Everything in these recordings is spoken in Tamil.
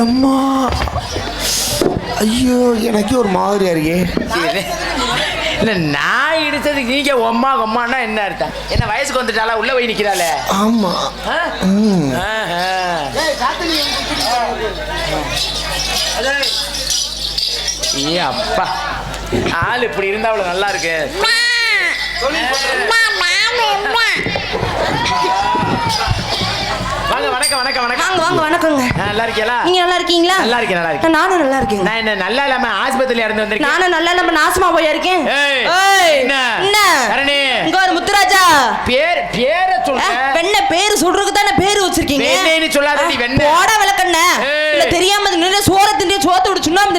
எம்மா. ஐயோ எனக்கே ஒரு மாதிரியா இருக்கே. இல்ல நான் இடிச்சது நீங்க ஒம்மா ஒம்மான்னா என்ன அர்த்தம்? என்ன வயசுக்கு வந்துட்டாளா? உள்ள போய் நிக்கிறாளே. ஆமா. ஏ அப்பா. ஆள் இப்படி இருந்தா அவ்வளவு நல்லா இருக்கு. வாங்க வணக்கம் வணக்கம் வணக்கம். வாங்க வாங்க வணக்கங்க. ஆ, நல்லா இருக்கீங்களா? நீங்க நல்லா இருக்கீங்களா? நல்லா இருக்கேன் நல்லா இருக்கேன். நானும் நல்லா இருக்கேங்க. நான் என்ன நல்லா இல்லாம ஆஸ்பத்திரியில இருந்து வந்திருக்கேன்? நானும் நல்லா நம்ம நாசமா போய் இருக்கேன். என்ன? என்ன. இங்க ஒரு முத்துராஜா. பேர் பேரை சொல்ல வெண்ண பேரு சொல்றதுக்கு தானே பேரு வச்சிருக்கீங்க? சொல்லாதடி, அஹ், வெண்ணெய். போடா விளக்கண்ண ஏய். இல்ல தெரியாம நின்று சோற திண்டிய சோத்த விட்டு சுண்ணாம்பு?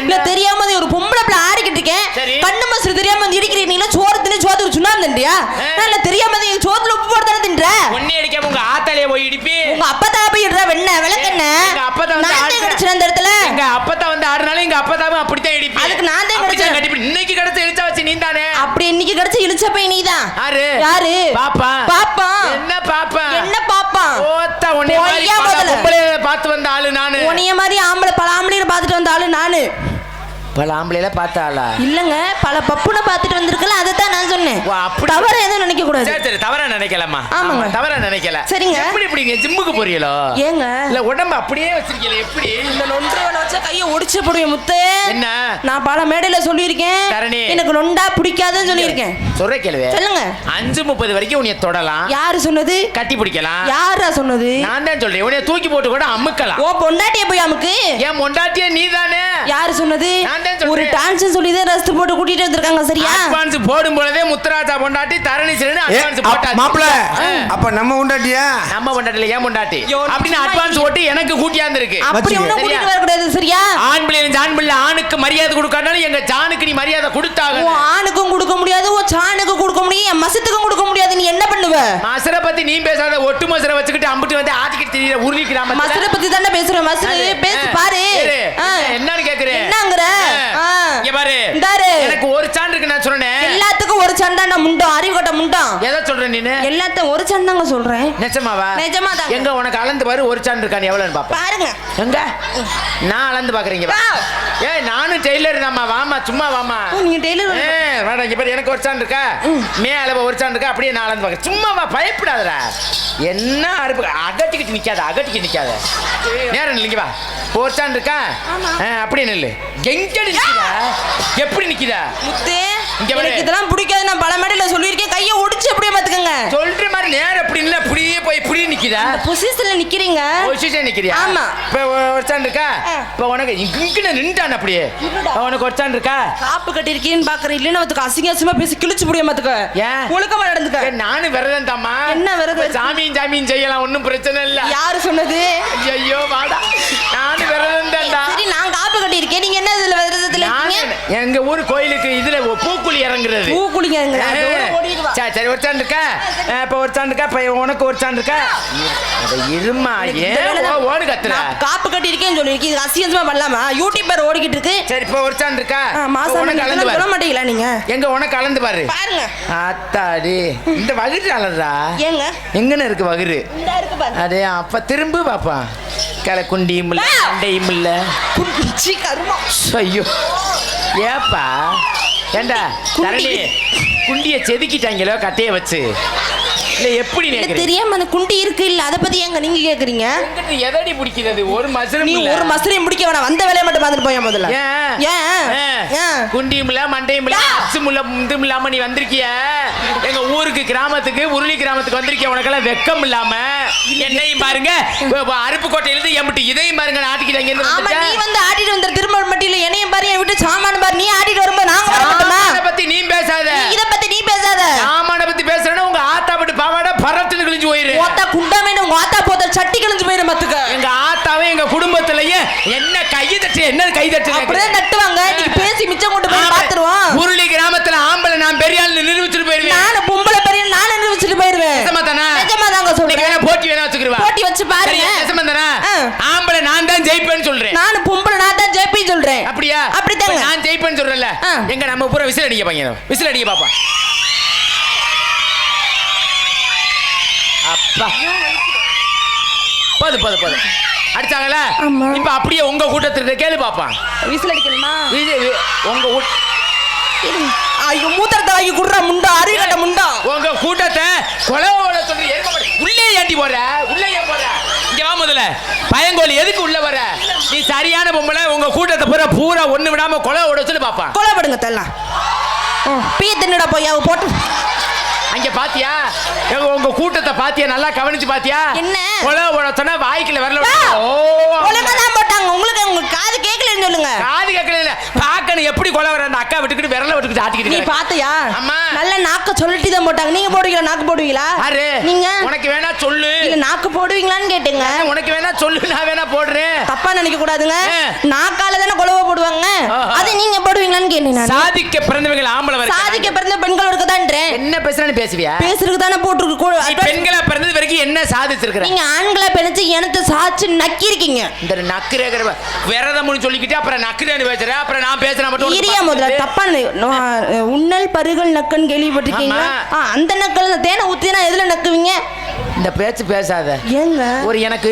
இல்ல தெரியாம ஒரு பொம்பளை பிள்ளை ஆடிக்கிட்டு இருக்கேன் சரி. கண்ணு மசுறு தெரியாம வந்து இடிக்கிறீங்களா சோறு திண்டி சோத்த விட்டு சுண்ணாம்பு திண்டியா ஏய். நான் தெரியாம எங்க சோத்துல உப்பு போட்டு தானே தின்ற? ஒன்னே அடிக்காம உங்க ஆத்தாலேயே போய் இடிப்பி. உங்க அப்பா தான் போய் இடுற வெண்ண விளக்கண்ண அப்பத்தா வந்து நான் தான் கிடைச்சேன் அந்த இடத்துல. எங்க அப்பத்தா வந்து ஆடுனாலும் எங்க அப்பத்தாவும் அப்படித்தான் இடிப்பி. அதுக்கு நான் தான் கிடைச்சேன். கட்டிப்பி இன்னைக்கு கிடைச்ச இடிச்சா வச்சு நீ தானே அப்படி இன்னைக்கு கிடைச்ச இழுச்ச பை நீதான். யாரு? யாரு? பாப்பா. பாப்பா. என்ன பாப்பா? என்ன பாப்பா? ஓத்தா உன்னை மாதிரி பார்த்து வந்த ஆளு நானு. உன்னைய மாதிரி ஆம்பளை பல ஆம்பளைன்னு பார்த்துட்டு வந்த ஆளு நானு. பல ஆம்பளையில பார்த்த ஆளா இல்லங்க பல பப்புன பார்த்துட்டு வந்திருக்கல அதை தான் நான் சொன்னேன். ஓ, அப்படி தவற எதுவும் நினைக்க கூடாது சரி சரி தவறா நினைக்கலாமா ஆமாங்க. ஆமா, தவறா நினைக்கல. சரிங்க. எப்படி இப்படிங்க ஜிம்முக்கு போறீங்களோ? ஏங்க. இல்ல உடம்பு அப்படியே வச்சிருக்கீங்களே எப்படி? இந்த நொன்று வேலை வச்சா கையை ஒடிச்சு போடுவேன் முத்து. என்ன? நான் பல மேடையில சொல்லியிருக்கேன். தரணி. எனக்கு நொண்டா பிடிக்காதுன்னு சொல்லியிருக்கேன். சொல்ற கேள்வி. சொல்லுங்க. அஞ்சு முப்பது வரைக்கும் உன்னைய தொடலாம். யாரு சொன்னது? கட்டி பிடிக்கலாம். யாரா சொன்னது? நான் தான் சொல்றேன். உன்னைய தூக்கி போட்டு கூட அமுக்கலாம். ஓ பொண்டாட்டிய போய் அமுக்கு. ஏன் மொண்டாட்டிய நீ தானே யாரு சொன்னது? நான். ஒரு டான்ஸ் சொல்லி தான் ரஸ்து போட்டு கூட்டிட்டு வந்திருக்காங்க சரியா? அட்வான்ஸ் போடும் பொழுதே முத்துராஜா பொண்டாட்டி தரணி சிறனு அட்வான்ஸ் மாப்பிள ஆ. அப்ப நம்ம உண்டாட்டியா நம்ம பொண்டாட்டில ஏன் பொண்டாட்டி? அப்படின்னு அட்வான்ஸ். ஓட்டி எனக்கு கூட்டியாந்து இருக்கு அப்படி சரியா? கூட்டிட்டு வரக்கூடாது சரியா? ஆண் பிள்ளை ஆண் பிள்ளை ஆணுக்கு மரியாதை கொடுக்காட்டாலும் எங்க ஜானுக்கு நீ மரியாதை கொடுத்தாக. உன் ஆணுக்கும் கொடுக்க முடியாது உன் சாணுக்கும் கொடுக்க முடியும் என் மசத்துக்கும் கொடுக்க முடியாது நீ என்ன பண்ணுவ? மசரை பத்தி நீ பேசாத ஒட்டு மசரை வச்சுக்கிட்டு அம்பிட்டு வந்து ஆட்டிக்கிட்டு தெரியல கிராமத்துல. மசரை பத்தி தானே பேசுறேன் மசரு பேசு பாரு. இரு. என்னங்கிற. இங்க பாரு. இந்தாரு. எனக்கு ஒரு சான் இருக்கு நான் சொன்னேன். எல்லாத்துக்கும் சண்டாண்டா முண்டம் அறிவு கட்ட முண்டம் எதை சொல்ற நீனு? எல்லாத்தையும் ஒரு சண்டாங்க சொல்றேன். நிஜமாவா? நிஜமாதாங்க. எங்க உனக்கு அளந்து பாரு ஒரு சான் இருக்கான்னு எவ்வளவுன்னு பாப்பா பாருங்க. எங்க? நான் அளந்து பாக்குறீங்க. ஏய் நானும் டெய்லர் தாம்மா வாமா சும்மா வாமா நீங்க டெய்லர் வேடா இங்க பாரு எனக்கு ஒரு சான் இருக்கா? மே. அளவு ஒரு சான் இருக்கா? அப்படியே நான் அளந்து பாக்க சும்மா வா பயப்படாதடா. என்ன அறுப்பு? அகட்டிக்கிட்டு நிக்காத அகட்டிக்கிட்டு நிக்காத. நேரம் இல்லைங்க வா. ஒரு சான் இருக்கா? அப்படியே நில்லு. எங்க நிக்கிறா? எப்படி நிக்கிறா? முத்து. எனக்கு இதெல்லாம் பிடிக்காது. நான் பல மேடையில சொல்லியிருக்கேன். கையை ஒடிச்சு அப்படியே பாத்துக்கங்க சொல்ற மாதிரி நேரம் அப்படி இல்ல. இப்படியே போய் இப்படி நிக்கிறா பொசிஷன்ல நிக்கிறீங்க. பொசிஷன் நிக்கிறியா? ஆமா. இப்ப ஒ- ஒரு சான் இருக்கா. இப்ப உனக்கு இங்க நின்ட்டான் அப்படியே. உனக்கு ஒரு சான் இருக்கா? காப்பு கட்டிருக்கேன்னு பாக்குறேன். இல்லைன்னா அதுக்கு அசிங்க அசிங்கமா பேசி கிழிச்சு முடிய மாத்துக்க. ஏன்? ஒழுக்கமா நடந்துக்க. நானும் விரதம் தாம்மா என்ன விரதம்? சாமியும் சாமியும் செய்யலாம். ஒண்ணும் பிரச்சனை இல்ல. யாரு சொன்னது? ஐயோ வாடா. நானும் விரதம் தான்டா சரி நான் காப்பு கட்டியிருக்கேன். நீங்க என்ன இதுல விரதத்துல இருக்கீங்க? எங்க ஊர் கோயிலுக்கு இதுல பூக்குழி இறங்குறது. பூ குளிங்க ஏய், சரி சரி ஒரு சான் இருக்கா இப்ப ஒரு சான் இருக்கா இப்ப உனக்கு ஒரு சான் இருக்கா இருமா ஏன் ஓடு கத்துற? காப்பு கட்டியிருக்கேன்னு சொல்லிருக்கீங்க இது அசிங்கமா பண்ணலாமா? யூடியூபர் ஓடிக்கிட்டு இருக்கு சரி இப்ப ஒரு சான் இருக்கா மாசம் அளந்து சொல்ல மாட்டீங்களா நீங்க? எங்க உனக்கு அளந்து பாரு. பாருங்க. ஆத்தாடி இந்த வகுறு அளந்தா ஏங்க? எங்கன்னு இருக்கு வகுறு? இந்த இருக்கு பாருங்க அடே அப்ப திரும்ப பாப்பா. கலை குண்டியும் இல்ல. அண்டையும் இல்ல சீ, கருமம். ஐயோ. ஏப்பா? ஏண்டா? குண்டிய செதுக்கிட்டாங்களோ கட்டைய வச்சு. இல்ல எப்படி இல்ல தெரியாம அந்த குண்டி இருக்கு இல்ல அத பத்தி ஏங்க நீங்க கேக்குறீங்க எதடி பிடிக்கிறது? ஒரு மசரும் நீ ஒரு மஸ்திரையும் முடிக்க வேணாம் வந்த வேலையை மட்டும் பார்த்துட்டு போயா முதல்ல. ஏன்? குண்டியும் இல்ல மண்டையும் இல்ல. அச்சும் இல்ல முந்தும் இல்லாம நீ வந்திருக்கிய? எங்க ஊருக்கு கிராமத்துக்கு உருளி கிராமத்துக்கு வந்திருக்கிய உனக்கெல்லாம் வெக்கம் இல்லாம? என்னையும் பாருங்க. அருப்புக்கோட்டையில இருந்து எம்பிட்டு இதையும் பாருங்க நாட்டுக்கு இங்க இருந்து ஆமா. நீ வந்து ஆடிட்டு வந்த திரும்ப மட்டியில என்னையும் பாரு என் விட்டு சாமான பாரு நீ ஆடிட்டு வரும்போது நாங்க பத்தி நீ பேசாத. இத பத்தி நீ பேசாத சாமான பத்தி பேசுறேன்னா உங்க ஆத்தா பட்டு பாவாடை பரத்துன்னு கிழிஞ்சு போயிரு. ஓத்தா குண்டாமே உங்க ஆத்தா போத்த சட்டி கிழிஞ்சு போயிரு மத்துக்க. எங்க ஆத்தாவே எங்க குடும்பத்திலேயே என்ன கை தட்டு என்ன கை தட்டு அப்படிதான் நட்டுவாங்க. நீ பேசி மிச்சம் கொண்டு போய் பாத்துருவோம். உருளி கிராமத்துல ஆம்பளை நான் பெரிய ஆள் நிரூபிச்சுட்டு போயிருவேன். நானும் பொம்பளை பெரிய நானும் வச்சுட்டு போயிருவேன். நிஜமா தானே? நிஜமா தாங்க சொல்றேன் வேணா போட்டி வேணா வச்சுக்கிருவா போட்டி வச்சு பாருங்க? நிஜமா தானே? ஆம்பளை நான் தான் ஜெயிப்பேன்னு சொல்றேன். நானும் பொம்பளை நான் தான் ஜெயிப்பேன்னு சொல்றேன். அப்படியா. இப்ப நான் ஜெயிப்பேன்னு சொல்றேன்ல. எங்க நம்ம பூரா விசில் அடிக்க பையன். விசில் அடிக்க பாப்பா. அப்பா. போதும் போதும் போதும் அடிச்சாங்கல்ல? ஆமா. இப்ப அப்படியே உங்க கூட்டத்திற்கு கேளு பாப்பான் விசில் அடிக்கணுமா? உங்க ஐயோ மூத்திரத்தை வாங்கி குடுறா முண்டா அறிவிக்கட்ட முண்டா. உங்க கூட்டத்தை கொலவோட சொல்லி. உள்ளே ஏண்டி போற? உள்ளே ஏன் போற? இங்க வா முதல்ல. பயங்கோலி எதுக்கு உள்ள வர? நீ சரியான பொம்பளை உங்க கூட்டத்தை பூரா பூரா ஒண்ணு விடாம கொலவோட சொல்லி பாப்பான் கொலைப்படுங்க தெல்லாம் பீ தின்னுடா போய் அவ போட்டு அங்க பாத்தியா? உங்க கூட்டத்தை பாத்தியா? நல்லா கவனிச்சு பாத்தியா? என்ன? கொலவோட சொன்னா வாய்க்குல வரல ஓ. போட்டாங்க. உங்களுக்கு சொல்லுங்க. காது கேட்கல இல்ல பாக்கணும் எப்படி கொலை வர அந்த அக்கா விட்டுக்கிட்டு விரல விட்டுக்கிட்டு ஆட்டிக்கிட்டு நீ. பாத்தியா. நல்ல நாக்க சொல்லிட்டு தான் போட்டாங்க. நீங்க போடுவீங்களா? நாக்கு போடுவீங்களா? யாரு? நீங்க? உனக்கு வேணா சொல்லு. இல்ல நாக்கு போடுவீங்களான்னு கேட்டுங்க. உனக்கு வேணா சொல்லு நான் வேணா போடுறேன். தப்பா நினைக்க கூடாதுங்க. நாக்கால தானே கொலவை போடுவாங்க. அது நீங்க போடுவீங்களான்னு கேட்டேன் நான். சாதிக்க பிறந்தவங்க ஆம்பளை வர சாதிக்க பிறந்த பெண்களோட தான்றேன் என்ன பேசுறான்னு பேசுவியா? பேசுறதுக்கு தானே போட்டுருக்கு. பெண்களா பிறந்தது வரைக்கும் என்ன சாதிச்சிருக்கிற? நீங்க ஆண்களை பிணைச்சு எனத்தை சாச்சு நக்கி இருக்கீங்க இந்த நக்குறேங்கிற விரதம்னு சொல்லிக்கிட்டு அப்புறம் நக்குறேன்னு பேசுற அப்புறம் நான் பேசுறேன் மட்டும் இரியா முதல்ல பார்த்துட்டு. தப்பா நி- நோ- உண்ணல் பருகல் நக்கன்னு கேள்விப்பட்டிருக்கீங்களா? அந்த நக்கல் தேனை ஊத்தினா எதுல நக்குவீங்க? இந்த பேச்சு பேசாத. ஏங்க? ஒரு எனக்கு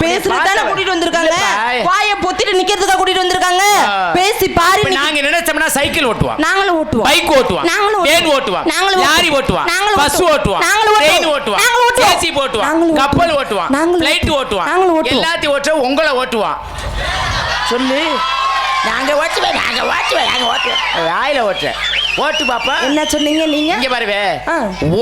பேசுறது தானே பார்த்தவன். கூட்டிட்டு வந்திருக்காங்க. வாய பொத்திட்டு நிக்கிறதுக்கா கூட்டிட்டு வந்திருக்காங்க. பேசி பாரு நாங்க நினைச்சோம்னா சைக்கிள் ஓட்டுவான் நாங்களும் ஓட்டுவோம். பைக் ஓட்டுவான் நாங்களும் வேன் ஓட்டுவான் நாங்களும் லாரி ஓட்டுவான் நாங்களும் பஸ் ஓட்டுவான் நாங்களும் ட்ரெயின் ஓட்டுவான் நாங்களும் ஓட்டுவோம். ஓட்டுவான் நாங்களும் கப்பல் ஓட்டுவான் நாங்களும் ஃப்ளைட் ஓட்டுவான் நாங்களும் ஓட்டுவோம். எல்லாத்தையும் ஓட்ட உங்களை ஓட்டுவான் சொல்லு. நாங்க ஓட்டுவேன் நாங்க ஓட்டுவேன் நாங்க ஓட்டுவேன். வாயில ஓட்டுறேன். ஓட்டு பாப்பா. என்ன சொன்னீங்க நீங்க? இங்க பாருவே.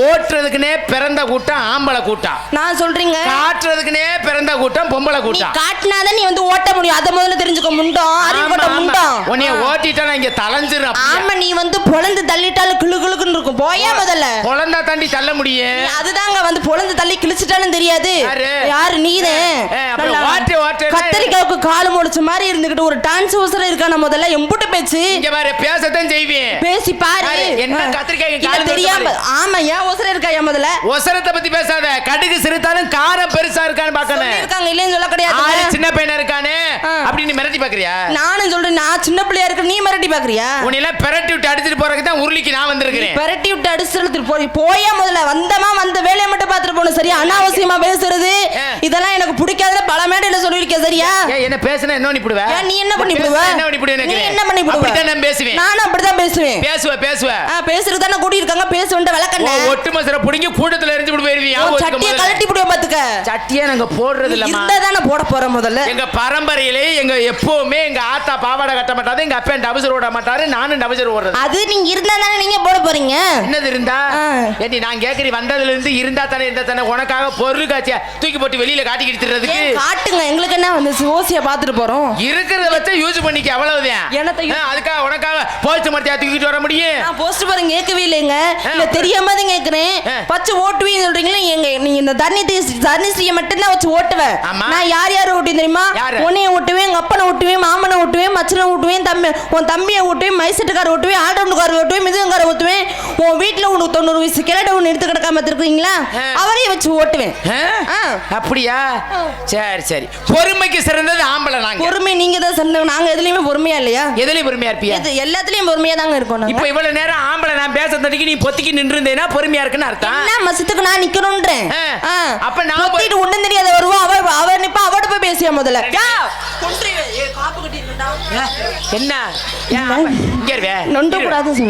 ஓட்டுறதுக்குனே பிறந்த கூட்டம் ஆம்பளை கூட்டம். நான் சொல்றீங்க. காட்டுறதுக்குனே பிறந்த கூட்டம் பொம்பளை கூட்டம். காட்டினாதான் நீ வந்து ஓட்ட முடியும். அத முதல்ல தெரிஞ்சுக்க முண்டம். அறிவு ஆமா, கொண்ட ஆமா. முண்டம். உன்னைய. ஓட்டிட்டா இங்க தலைஞ்சிரும். ஆமா நீ வந்து பொழந்து தள்ளிட்டாலும் கிளு கிளுக்குன்னு இருக்கும். போயா முதல்ல? குழந்தா தாண்டி தள்ள முடியும் அதுதாங்க வந்து பொழந்து தள்ளி கிழிச்சிட்டாலும் தெரியாது. யாரு? நீதே கத்தரிக்காவுக்கு கால் முளைச்ச மாதிரி இருந்துகிட்டு ஒரு டான்ஸ் அவசரம் இருக்கான முதல்ல. எம்புட்டு பேச்சு. இங்க பாரு பேசத்தான் செய்வேன். பேசி பாரு? என்ன முளைச்ச தெரியாம? ஆமா ஏன் இருக்கா ஏன் முதல்ல? ஒசரத்தை பத்தி பேசாத. கடுகு சிறுத்தாலும் காரம் பெருசா இருக்கான்னு பாக்கணும். இருக்காங்க இல்லைன்னு சொல்ல கிடையாது. சின்ன பையனா இருக்கானே? ஆ. அப்படின்னு மிரட்டி பாக்குறியா? நானும் சொல்றேன் நான் சின்ன பிள்ளையா இருக்க நீ மிரட்டி பாக்குறியா? உன்னை எல்லாம் பிரட்டி விட்டு அடிச்சிட்டு போறதுக்கு தான் உருளிக்கு நான் வந்திருக்கிறேன். பெரட்டி விட்டு அடிச்சுட்டு போய் போயா முதல்ல. வந்தமா வந்த வேலையை மட்டும் பார்த்துட்டு போகணும் சரியா? அனாவசியமா பேசுறது. இதெல்லாம் எனக்கு பிடிக்காதுல பல மேடையில சொல்லியிருக்கேன் சரியா? என்ன பேசுனா என்ன பண்ணிவிடுவ ஏன் நீ என்ன பண்ணி விடுவ என்ன பண்ணி நீ என்ன பண்ணி விடுவ அப்படித்தான் நான் பேசுவேன். அப்படிதான் பேசுவேன். பேசுவ பேசுவ? ஆ, பேசுறதுக்கு தானே கூடி இருக்காங்க பேச வேண்டிய விளக்கண்ண. ஒட்டு மசர புடிங்கி கூட்டத்துல எரிஞ்சு விட்டு போயிருவியா சட்டியை கழட்டி புடிய பாத்துக்க. சட்டியை நாங்க போடுறது இல்லம்மா. இருந்தா தானே போட போறேன் முதல்ல. எங்க பரம்பரையிலே எங்க எப்பவுமே எங்க ஆத்தா பாவாடை கட்ட மாட்டாரு எங்க அப்பா டபுசர் ஓட மாட்டாரு நானும் டபுசர் ஓடுறது. அது நீங்க இருந்தா தானே நீங்க போட போறீங்க. என்னது இருந்தா. ஏண்டி நான் கேக்குறி வந்ததுல இருந்து இருந்தா தானே இருந்தா தானே உனக்காக பொருள் காட்சியா தூக்கி போட்டு வெளியில காட்டிக்கிட்டு திர்றதுக்கு ஏன் காட்டுங்க எங்களுக்கு என்ன வந்து ஓசியா பாத்துட்டு போறோம்? இருக்கிறத வச்சு யூஸ் பண்ணிக்க அவ்வளவுதான். என்னத்தை அதுக்காக உனக்காக போச்சு மரத்தையா தூக்கிட்டு வர முடியும்? நான் போஸ்ட் பாருங்க கேட்கவே இல்லைங்க. இல்ல தெரியாம தான் கேக்குறேன். பச்சை ஓட்டுவீங்க சொல்றீங்களா? எங்க நீங்க இந்த தண்ணி தர்ணிஸ்ரீயை மட்டும்தான் வச்சு ஓட்டுவேன். நான் யார் யார் ஓட்டி தெரியுமா? உன்னைய ஓட்டுவேன் எங்க அப்பனை ஓட்டுவேன் மாமனை ஓட்டுவேன் மச்சனை ஓட்டுவேன் தம்பி உன் தம்பியை ஓட்டுவேன் மைசெட்டுக்கார ஓட்டுவேன் ஆட்டோண்டுக்கார ஓட்டுவேன் மிதுகங்கார ஓட்டுவேன். உன் வீட்டுல உனக்கு தொண்ணூறு வயசு கிளட ஒன்று எடுத்து கிடக்காம இருக்கீங்களா. அவரையும் வச்சு ஓட்டுவேன். அப்படியா? சரி சரி. பொறுமைக்கு சிறந்தது ஆம்பளை நாங்க. பொறுமை நீங்க தான் சொன்ன நாங்க எதுலயுமே பொறுமையா இல்லையா? எதுலயும் பொறுமையா இருப்பியா? எல்லாத்துலயும் பொறுமையா தாங்க இருக்கோம். இப்போ இவ்வளவு நேரம் ஆம்பளை நான் பேச தட்டிக்கு நீ பொத்திக்கு நின்று இருந்தேன்னா பொறுமையா இருக்குன்னு அர்த்தம். என்ன மசத்துக்கு நான் நிக்கணும்ன்றேன். அப்ப நான் பொத்திட்டு ஒண்ணும் தெரியாத வருவோம் அவ அவ நிப்பா அவட போய் பேசியா முதல்ல. என்ன. நொண்ட.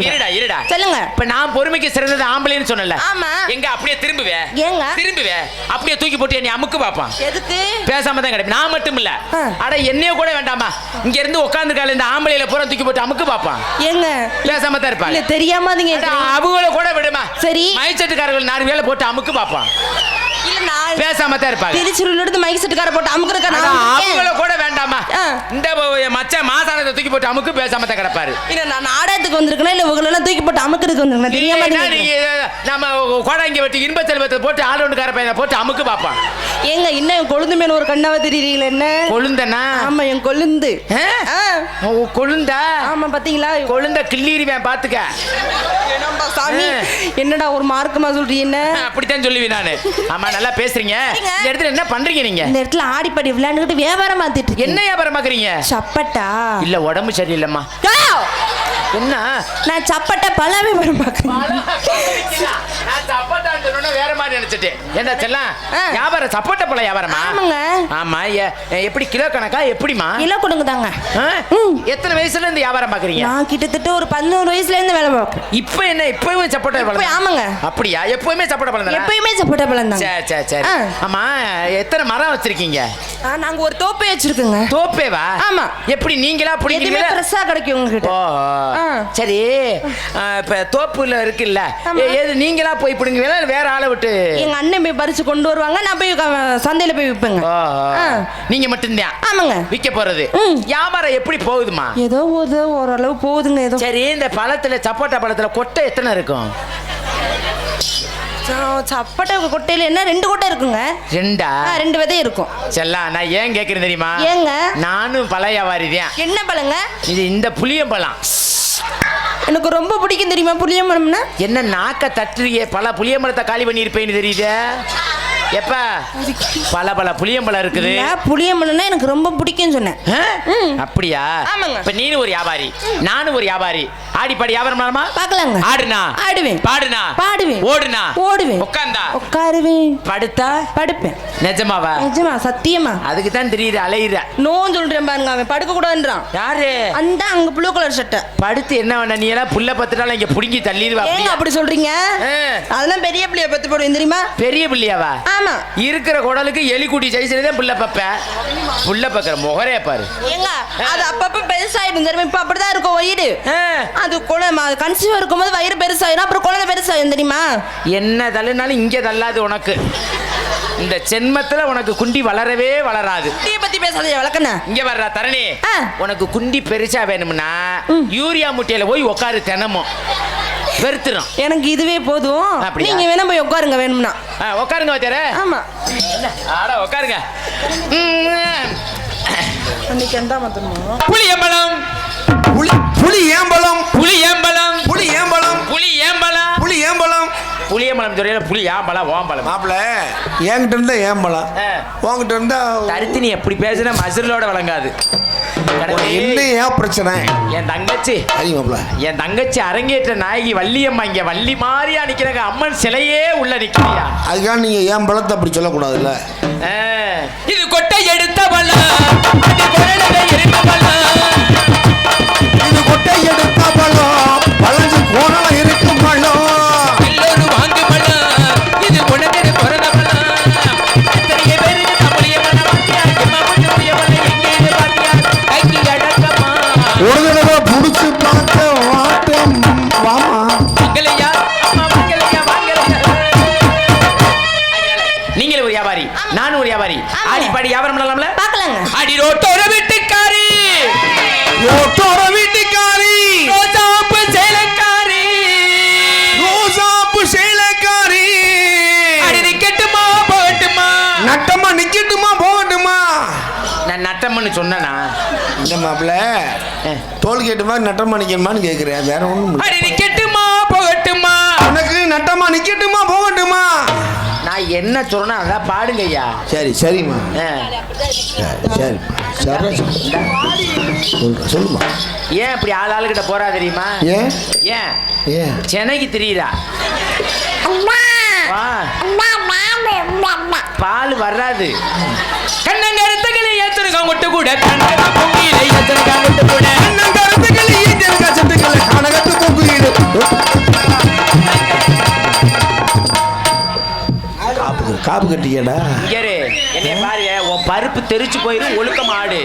இருடா இருடா சொல்லுங்க. இப்ப நான் பொறுமைக்கு சிறந்தது ஆம்பளைன்னு சொன்னல ஆமா. எங்க அப்படியே திரும்புவே? ஏங்க? திரும்புவே. அப்படியே தூக்கி போட்டு நீ அமுக்கு பாப்பான் எதுக்கு? பேசாம தான் கிடைக்கும் நான் மட்டும் இல்ல. அட என்னைய கூட வேண்டாமா? இங்க இருந்து உட்கார்ந்து கால இந்த ஆம்பளையில பூரா தூக்கி போட்டு அமுக்கு பாப்பான் ஏங்க பேசாம தான் இல்ல இருப்பாங்க தெரியாம நீங்க அவங்கள கூட விடுமா? சரி. மைச்சட்டுக்காரர்கள் நாலு வேலை போட்டு அமுக்கு பாப்பான் இல்ல பேசாம தான் இருப்பாங்க திருச்சிருல இருந்து மைக் செட்டுக்கார போட்டு இருக்கேன். அவங்கள கூட வேண்டாமா. இந்த மச்சான் மாசானத்தை தூக்கி போட்டு அமுக்கு பேசாம கிடப்பாரு. இல்ல நான் நாடகத்துக்கு வந்திருக்கேன் இல்ல உங்களை எல்லாம் தூக்கி போட்டு அமுக்குறதுக்கு வந்திருக்கேன் தெரியாம நீங்க நம்ம கோடாங்க வெட்டி இன்ப செல்வத்தை போட்டு ஆளோண்டுக்கார பையனை போட்டு அமுக்கு பாப்பான் ஏங்க இன்னும் என் கொழுந்து மேல ஒரு கண்ணாவ தெரியுறீங்களா என்ன? கொழுந்தனா? ஆமா என் கொழுந்து. கொழுந்தா? ஆமா பாத்தீங்களா? கொழுந்த கிள்ளிடுவேன் பாத்துக்க. சாமி. என்னடா ஒரு மார்க்கமா சொல்றீங்க என்ன? அப்படித்தான் சொல்லுவேன் நானு. ஆமா நல்லா பேசுறீங்க. இந்த இடத்துல என்ன பண்றீங்க நீங்க? இந்த இடத்துல ஆடிப்பாடி விளையாண்டுக்கிட்டு வியாபாரம் இருக்கேன் என்ன வியாபாரம் பாக்குறீங்க சப்பட்டா? இல்ல உடம்பு சரியில்லைம்மா! என்ன? நான் சப்பட்டா பல வியாபாரம் தான் வேற மாதிரி நினைச்சிட்டேன். என்ன செல்லாம். வியாபாரம் சப்போட்டா பழம் வியாபாரமா? ஆமாங்க. ஆமா எப்படி கிலோ கணக்கா எப்படிமா கிலோ கொடுங்க தாங்க. எத்தனை வயசுல இருந்து வியாபாரம் பாக்குறீங்க? நான் கிட்டத்தட்ட ஒரு பதினோரு வயசுல இருந்து வேலை பார்ப்பேன் இப்ப என்ன இப்பவே சப்போட்டா பழம் ஆமாங்க. அப்படியா? எப்பவுமே சப்போட்டா பழம் தானா? எப்பயுமே சப்போட்டா பழம் தாங்க. சரி சரி சரி. ஆமா எத்தனை மரம் வச்சிருக்கீங்க? நாங்க ஒரு தோப்பை வச்சிருக்கோங்க. தோப்பேவா? ஆமா. எப்படி நீங்களா எதுவுமே பிடிக்கிறீங்களா ஃப்ரெஷ்ஷா கிடைக்கும் உங்ககிட்ட. சரி. இப்ப தோப்புல இருக்குல்ல. எது நீங்களா போய் பிடுங்குவீங்களா? வேற ஆளை விட்டு? எங்க அண்ணன் போய் பறிச்சு கொண்டு வருவாங்க. நான் போய் சந்தையில போய் ஆ. நீங்க மட்டும்தான்? ஆமாங்க. விற்க போறது. வியாபாரம் எப்படி போகுதுமா ஏதோ ஒரு ஓரளவு போகுதுங்க ஏதோ. சரி இந்த பழத்துல சப்போட்டா பழத்துல கொட்டை எத்தனை இருக்கும்? சப்பட்டை கொட்டையில என்ன? ரெண்டு கொட்டை இருக்குங்க. ரெண்டா? ரெண்டு விதை இருக்கும். செல்லா நான் ஏன் கேக்குறேன் தெரியுமா? ஏங்க? நானும் பழ வியாபாரி தான் என்ன பழங்க? இது இந்த புளியம்பழம் எனக்கு ரொம்ப பிடிக்கும் தெரியுமா புளியம்பழம்னா என்ன நாக்க தட்டுறியே? பல புளியம்பழத்தை காலி பண்ணியிருப்பேன்னு தெரியுதே. எப்ப? பல பல புளியம்பழம் இருக்குது. நான் புளியம்பழம்னா எனக்கு ரொம்ப பிடிக்கும்னு சொன்னேன். அப்படியா? ஆமாங்க. இப்ப நீனும் ஒரு வியாபாரி. நானும் ஒரு வியாபாரி. ஆடி பாடி வியாபாரம் பண்ணலாமா? பார்க்கலாங்க. ஆடுனா? ஆடுவேன். பாடுனா? பாடுவேன். ஓடுனா? ஓடுவேன். உட்காந்தா உட்காருவேன் படுத்தா? படுப்பேன். நிஜமாவா? நிஜமா சத்தியமா. அதுக்கு தான் தெரியுது அலையுற. நோன்னு சொல்றேன் பாருங்க அவன். படுக்க கூடாதுன்றான் யாரு? அந்த அங்க ப்ளூ கலர் சட்டை படுத்து என்ன பண்ண நீ எல்லாம் புள்ள பத்துட்டாலும் இங்க புடுங்கி தள்ளிடுவா ஏங்க? அப்படி சொல்றீங்க. அதெல்லாம் பெரிய பிள்ளைய பத்து போடுவேன் தெரியுமா? பெரிய பிள்ளையாவா? ஆமா. இருக்கிற குடலுக்கு எலிக்குட்டி சைஸ்ல தான் புள்ள பப்ப. புள்ள பக்கிற முகரே பாரு. ஏங்க அது அப்பப்ப பெருசாயிடும் தெரியுமா? இப்ப அப்படிதான் இருக்கும் வயிறு. அது குழந்தை கன்சீவ் இருக்கும்போது வயிறு பெருசாயிடும் அப்புறம் குழந்தை பெருசாயிடும் தெரியுமா? என்ன தள்ளுனாலும் இங்க தள்ளாது உனக்கு. இந்த சென்மத்துல உனக்கு குண்டி வளரவே வளராது. டீ பத்தி பேசாதே வழக்கண்ணா இங்க வர்றா தரணி. உனக்கு குண்டி பெருசா வேணும்னா யூரியா முட்டையில போய் உட்காரு தினமும். வெறுத்துரும். எனக்கு இதுவே போதும். அப்படியா? நீங்க வேணா போய் உட்காருங்க வேணும்னா. உட்காருங்க வச்சார ஆமா. ஆடா உட்காருங்க. அன்னைக்கு எந்த மாத்தணுமோ? புளியம்பழம் புளி புளி ஏம்பலம் புளியம்பழம் புளி ஏம்பலம் புளி ஏம்பழம். புளி ஏம்பலம் புளியம்பழம் சொல்றியா புளி ஏம்பழம் ஓம்பழம்? மாப்பிள என்கிட்ட இருந்தா ஏம்பலம் ஆ. உன்கிட்ட இருந்தா தருத்து நீ எப்படி பேசுனா மசுரோட வழங்காது. கடவுளே, என்ன ஏன் பிரச்சனை? என் தங்கச்சி. என் தங்கச்சி அரங்கேற்ற நாயகி வள்ளியம்மா. இங்க வள்ளி மாதிரியா நிக்கிறாங்க அம்மன் சிலையே உள்ள நிக்கிறியா? அதுக்காக நீங்க ஏன் பலத்தை அப்படி சொல்லக்கூடாதுல்ல. இது கொட்டை எடுத்த நட்டம்னு சொன்னனா? இந்த மாப்பிள தோல் கேட்டு மாதிரி நட்டமா நிக்கணுமான்னு கேக்குறேன். வேற ஒண்ணும் அடி நிக்கட்டுமா போகட்டுமா? உனக்கு நட்டமா நிக்கட்டுமா போகட்டுமா? நான் என்ன சொல்றேன்னா அதான் பாடுங்க ஐயா சரி சரிம்மா. சரி சரி. சொல்லுமா. ஏன் இப்படி ஆள் ஆளுகிட்ட போறா தெரியுமா? ஏன்? ஏன்? ஏன்? சென்னைக்கு தெரியுதா? வா. பால் வராது கண்ணங்கருத்துக்களை முட்டு கூட பொங்கியில கூட அண்ணன் கருத்துக்கள் ஈஞ்சல் கசட்டுக்கள் கனகத்து கொங்குயிடு காப்பு காப்பு கட்டியடா. இங்கரு என்னை பாரு உன் பருப்பு தெரிச்சு போயிரும் ஒழுக்கம் ஆடு.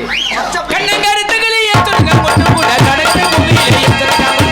கண்ணங்கருத்துக்களை ஏத்துருக்க முட்டு கூட கண்ணங்க பொங்கியில முட்டு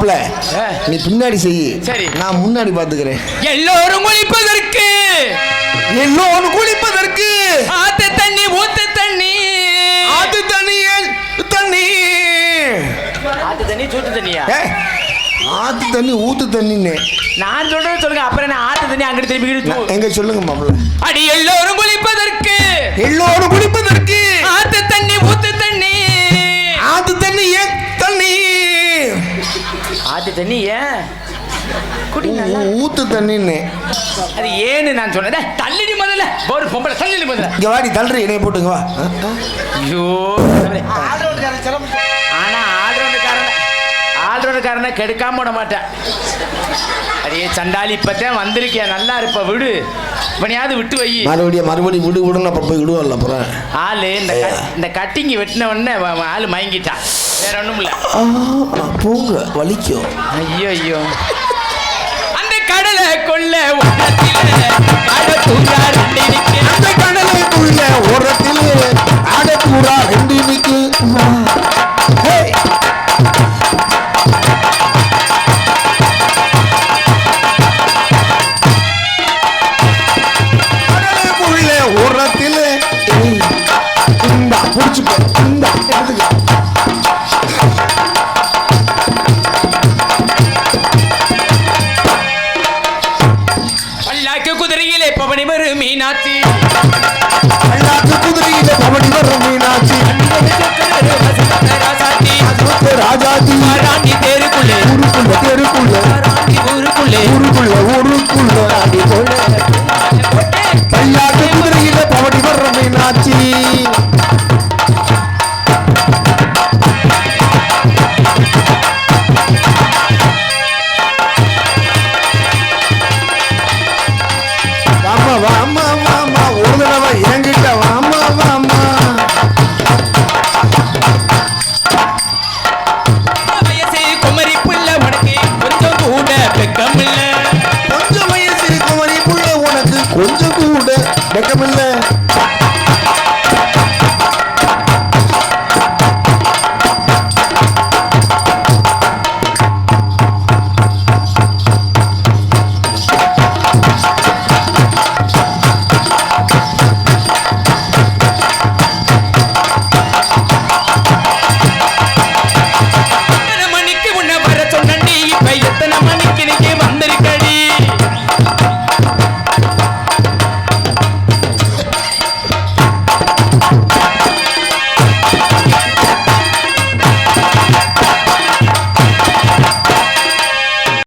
மாப்பிள்ள ஆ. நீ பின்னாடி செய். சரி. நான் முன்னாடி பாத்துக்கிறேன். எல்லோரும் குளிப்பதற்கு. எல்லோரும் குளிப்பதற்கு. ஆத்து தண்ணி ஊத்து தண்ணி. ஆத்து தண்ணி தண்ணி? ஆத்து தண்ணி சூத்து தண்ணியா? ஆத்து தண்ணி ஊத்து தண்ணின்னு. நான் சொல்றது சொல்லுங்க அப்புறம் என்ன ஆத்து தண்ணி அங்கிட்டு திரும்பி எங்க சொல்லுங்க மாப்பிள்ள அடி எல்லோரும் குளிப்பதற்கு. எல்லோரும் குளிப்பதற்கு. ஆத்து தண்ணி ஊத்து தண்ணி. ஆத்து தண்ணி ஏன் ஆத்து தண்ணி ஏன் ஊத்து தண்ணின்னு. அது ஏன்னு நான் சொன்னேன். தள்ளிடி முதல்ல. ஒரு பொம்பளை தள்ளிடி முதல்ல. இங்க வாடி தள்ளுற என்னைய போட்டுங்க வா. ஐயோ ஆனா ஆல்ரவுண்டுக்காரன ஆல்ரவுண்டுக்காரனை கெடுக்காம விட மாட்டேன். அடே சண்டாளி இப்பதான் வந்திருக்கேன் நல்லா இருப்ப விடு. இப்பனையாவது விட்டு வை. மறுபடியும் மறுபடியும் விடு விடுன்னு அப்ப போய் விடுவல்ல அப்புறம். ஆளு இந்த இந்த கட்டிங்கி வெட்டின உடனே ஆளு மயங்கிட்டான் வேற ஒண்ணும் இல்ல ஆ, போங்க வலிக்கும் ஐயோ ஐயோ அந்த கடலை கொள்ள உள்ளத்திலே காடை தூங்கா ரெண்டு நிக்கு. அந்த கடலுக்குள்ள ஓரத்தில் ஆடக்கூடா ரெண்டு நிக்கு.